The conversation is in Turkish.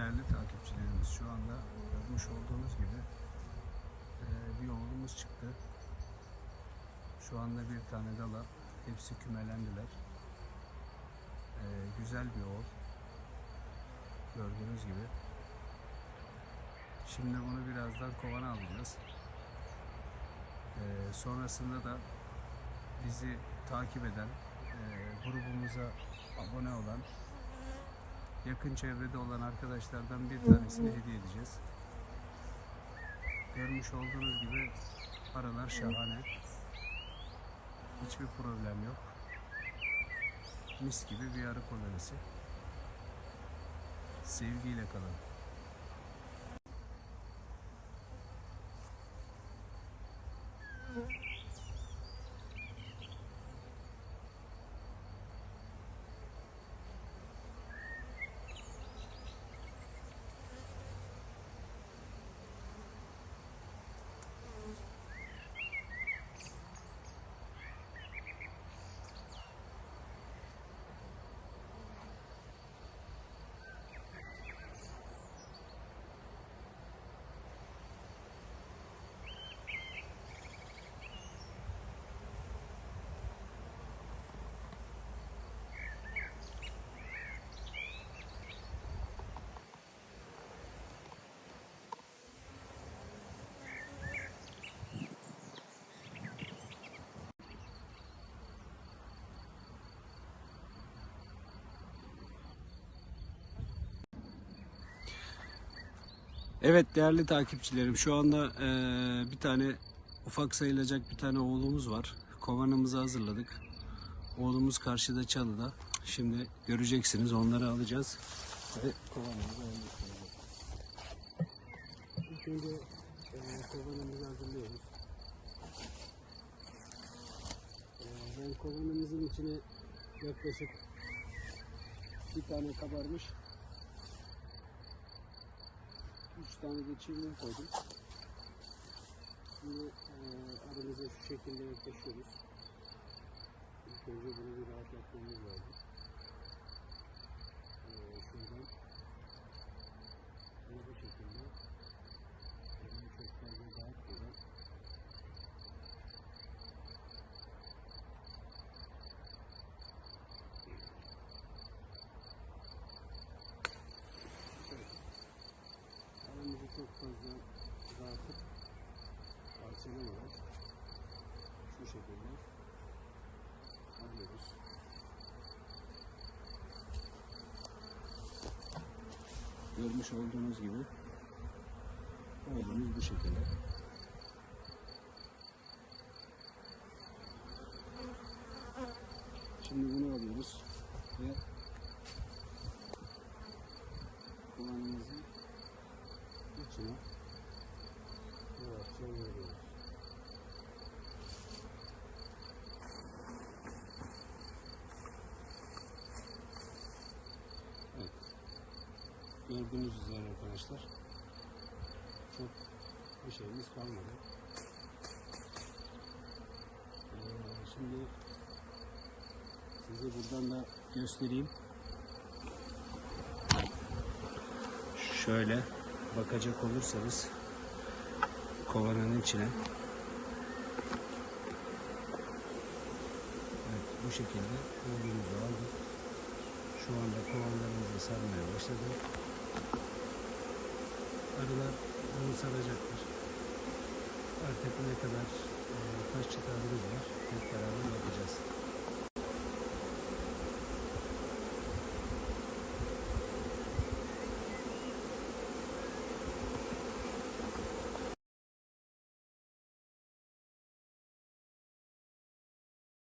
değerli takipçilerimiz şu anda görmüş olduğunuz gibi e, bir oğlumuz çıktı. Şu anda bir tane dala hepsi kümelendiler. E, güzel bir oğul. Gördüğünüz gibi. Şimdi bunu birazdan kovana alacağız. E, sonrasında da bizi takip eden, grubumuza abone olan yakın çevrede olan arkadaşlardan bir tanesini hediye edeceğiz. Görmüş olduğunuz gibi aralar şahane. Hiçbir problem yok. Mis gibi bir arı kolonisi. Sevgiyle kalın. Evet değerli takipçilerim şu anda eee, bir tane ufak sayılacak bir tane oğlumuz var. Kovanımızı hazırladık. Oğlumuz karşıda çalıda. Şimdi göreceksiniz onları alacağız. Ve kovanımızı yerleştireceğiz. İlk eee, kovanımızı hazırlıyoruz. Eee, ben kovanımızın içine yaklaşık bir tane kabarmış tane de çiğnem koydum. Şimdi e, aramıza şu şekilde yaklaşıyoruz. İlk önce bunu bir rahatlatmamız lazım. E, şuradan bunu bu şekilde elini çok fazla dağıtmadan aramızı çok fazla dağıtıp parçalamadan şu şekilde alıyoruz. Görmüş olduğunuz gibi oğlumuz bu şekilde. Şimdi bunu alıyoruz ve kovanımızın içine yavaşça veriyoruz. Gördüğünüz üzere arkadaşlar çok bir şeyimiz kalmadı. Ee, şimdi size buradan da göstereyim. Şöyle bakacak olursanız kovanın içine evet bu şekilde oğlumuzu aldık. Şu anda kovanlarımızı sarmaya başladı. Arılar bunu saracaktır. Artık ne kadar kaç çıkarımız var hep beraber bakacağız.